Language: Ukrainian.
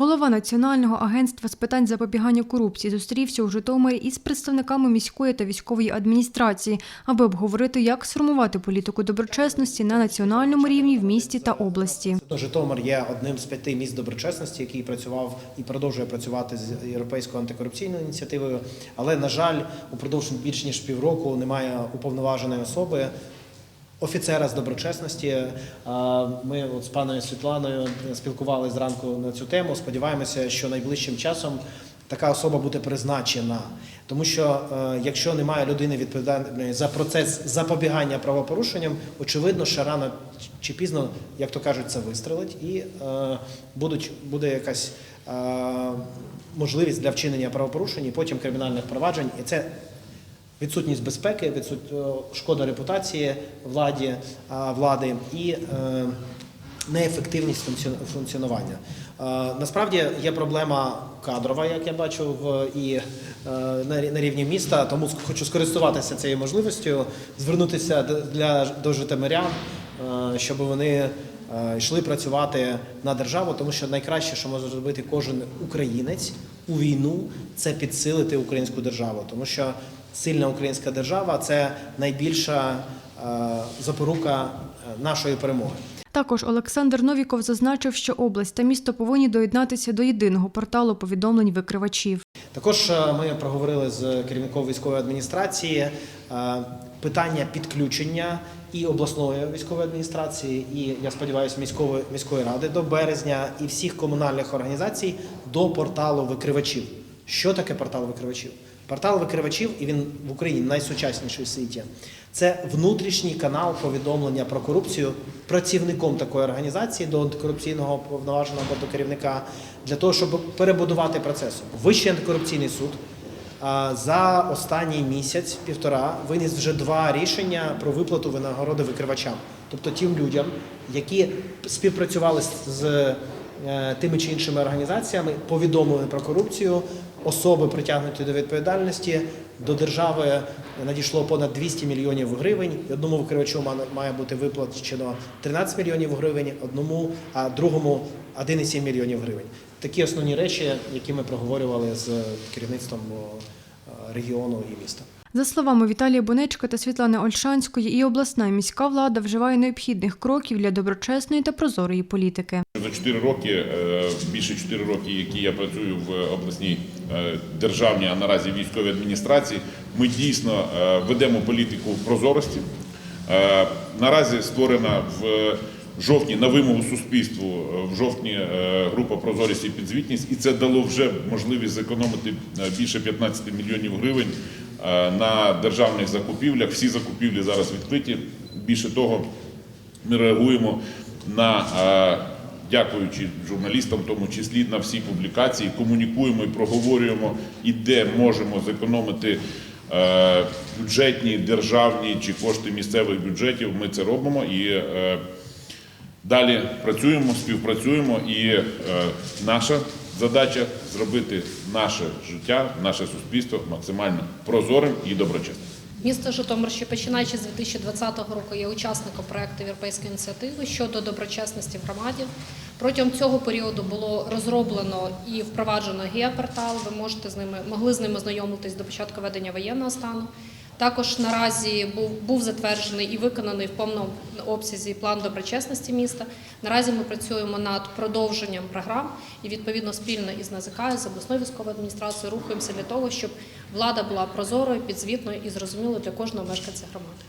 Голова Національного агентства з питань запобігання корупції зустрівся у Житомирі із представниками міської та військової адміністрації, аби обговорити, як сформувати політику доброчесності на національному рівні в місті та області. Житомир є одним з п'яти міст доброчесності, який працював і продовжує працювати з європейською антикорупційною ініціативою. Але на жаль, упродовж більш ніж півроку немає уповноваженої особи. Офіцера з доброчесності. Ми от з паною Світланою спілкувалися зранку на цю тему. Сподіваємося, що найближчим часом така особа буде призначена, тому що е, якщо немає людини відповідальної за процес запобігання правопорушенням, очевидно, що рано чи пізно, як то кажуть, це вистрелить, і е, будуть буде якась е, можливість для вчинення правопорушень, потім кримінальних проваджень, і це відсутність безпеки, відсут... е, шкода репутації владі, влади і е, неефективність функціон- функціонування. Е, Насправді є проблема кадрова, як я бачу, в і е, на рівні міста. Тому хочу скористуватися цією можливістю, звернутися для до житомирян, е, щоб вони е, йшли працювати на державу, тому що найкраще, що може зробити кожен українець у війну, це підсилити українську державу, тому що сильна українська держава це найбільша е, запорука е, нашої перемоги. Також Олександр Новіков зазначив, що область та місто повинні доєднатися до єдиного порталу повідомлень викривачів. Також е, ми проговорили з керівником військової адміністрації питання підключення і обласної військової адміністрації, і я сподіваюся, міської міської ради до березня і всіх комунальних організацій до порталу викривачів. Що таке портал викривачів? Портал викривачів, і він в Україні найсучасніший в світі. Це внутрішній канал повідомлення про корупцію працівником такої організації до антикорупційного повноваженого до керівника для того, щоб перебудувати процес. Вищий антикорупційний суд за останній місяць, півтора, виніс вже два рішення про виплату винагороди викривачам, тобто тим людям, які співпрацювали з- тими чи іншими організаціями, повідомили про корупцію, особи притягнуті до відповідальності. До держави надійшло понад 200 мільйонів гривень. Одному викривачу ма- має бути виплачено 13 мільйонів гривень, одному, а другому 1,7 мільйонів гривень. Такі основні речі, які ми проговорювали з керівництвом регіону і міста. За словами Віталія Бонечка та Світлани Ольшанської, і обласна і міська влада вживає необхідних кроків для доброчесної та прозорої політики. За 4 роки, е, більше 4 роки, які я працюю в обласній е, державній, а наразі військовій адміністрації, ми дійсно е, ведемо політику прозорості. Наразі створена в жовтні на вимогу суспільству е, в жовтні е, група прозорість і підзвітність, і це дало вже можливість зекономити е, більше 15 мільйонів гривень на державних закупівлях. Всі закупівлі зараз відкриті. Більше того, ми реагуємо на дякуючи журналістам, в тому числі на всі публікації, комунікуємо і проговорюємо, і де можемо зекономити бюджетні, державні чи кошти місцевих бюджетів. Ми це робимо і далі працюємо, співпрацюємо. І е, наша задача зробити наше життя, наше суспільство максимально прозорим і доброчесним. Місто Житомир, ще починаючи з 2020 року, є учасником проекту Європейської ініціативи щодо доброчесності в громаді. Протягом цього періоду було розроблено і впроваджено геопортал. Ви можете з ними могли з ними знайомитись до початку ведення воєнного стану. Також наразі був, був затверджений і виконаний в повному обсязі план доброчесності міста. Наразі ми працюємо над продовженням програм і відповідно спільно із НАЗК, з обласною військовою адміністрацією рухаємося для того, щоб влада була прозорою, підзвітною і зрозумілою для кожного мешканця громади.